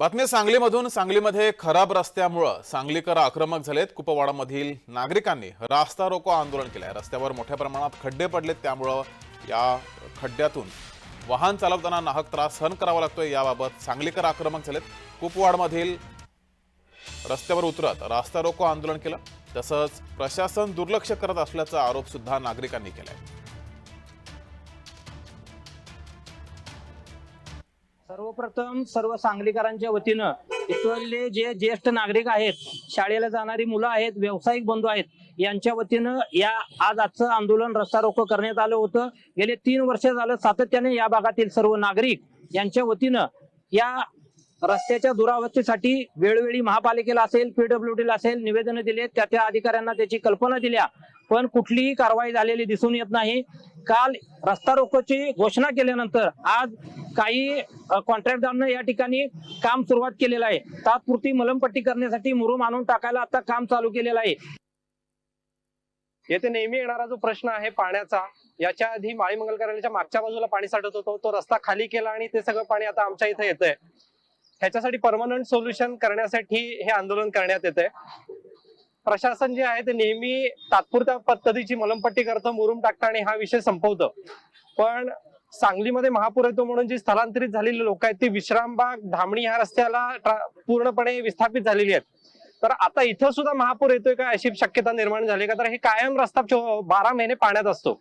बातमी सांगलीमधून सांगलीमध्ये खराब रस्त्यामुळं सांगलीकर आक्रमक झालेत. कुपवाडामधील नागरिकांनी रास्ता रोको आंदोलन आहे रस्त्यावर मोठ्या प्रमाणात खड्डे पडलेत. त्यामुळं या खड्ड्यातून वाहन चालवताना नाहक त्रास सहन करावा लागतोय. याबाबत सांगलीकर आक्रमक झालेत. कुपवाडमधील रस्त्यावर उतरत रास्ता रोको आंदोलन केलं. तसंच प्रशासन दुर्लक्ष करत असल्याचा आरोपसुद्धा नागरिकांनी केला आहे सर्वप्रथम सर्व सांगलीकरांच्या वतीनं इथले जे ज्येष्ठ नागरिक आहेत शाळेला जाणारी मुलं आहेत व्यावसायिक बंधू आहेत यांच्या वतीनं या आज आजचं आंदोलन रस्ता रोको करण्यात आलं होतं. गेले तीन वर्ष झालं सातत्याने या भागातील सर्व नागरिक यांच्या वतीनं या रस्त्याच्या दुरावस्थेसाठी वेळोवेळी महापालिकेला असेल पीडब्ल्यूडीला असेल निवेदनं दिले त्या त्या अधिकाऱ्यांना त्याची कल्पना दिल्या. पण कुठलीही कारवाई झालेली दिसून येत नाही. काल रस्ता रोकोची घोषणा केल्यानंतर आज काही कॉन्ट्रॅक्टदारांना या ठिकाणी काम सुरुवात केलेलं आहे. तात्पुरती मलमपट्टी करण्यासाठी मुरुम आणून टाकायला आता काम चालू केलेलं आहे. येथे नेहमी येणारा जो प्रश्न आहे पाण्याचा याच्या आधी माळी मंगलकरांच्या मागच्या बाजूला पाणी साठत होतो तो रस्ता खाली केला आणि ते सगळं पाणी आता आमच्या इथे येतंय. ह्याच्यासाठी परमनंट सोल्युशन करण्यासाठी हे आंदोलन करण्यात येत आहे प्रशासन जे आहे ते नेहमी तात्पुरत्या पद्धतीची मलमपट्टी करतं मुरुम टाकतं आणि हा विषय संपवतं. पण सांगलीमध्ये महापूर येतो म्हणून जी स्थलांतरित झालेली लोक आहेत ती विश्रामबाग धामणी ह्या रस्त्याला पूर्णपणे विस्थापित झालेली आहेत. तर आता इथं सुद्धा महापूर येतोय का अशी शक्यता निर्माण झाली का? तर हे कायम रस्ता बारा महिने पाण्यात असतो.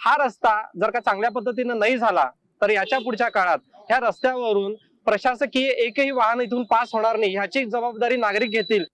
हा रस्ता जर का चांगल्या पद्धतीनं नाही झाला तर याच्या पुढच्या काळात ह्या रस्त्यावरून प्रशासकीय एकही वाहन इथून पास होणार नाही ह्याची जबाबदारी नागरिक घेतील.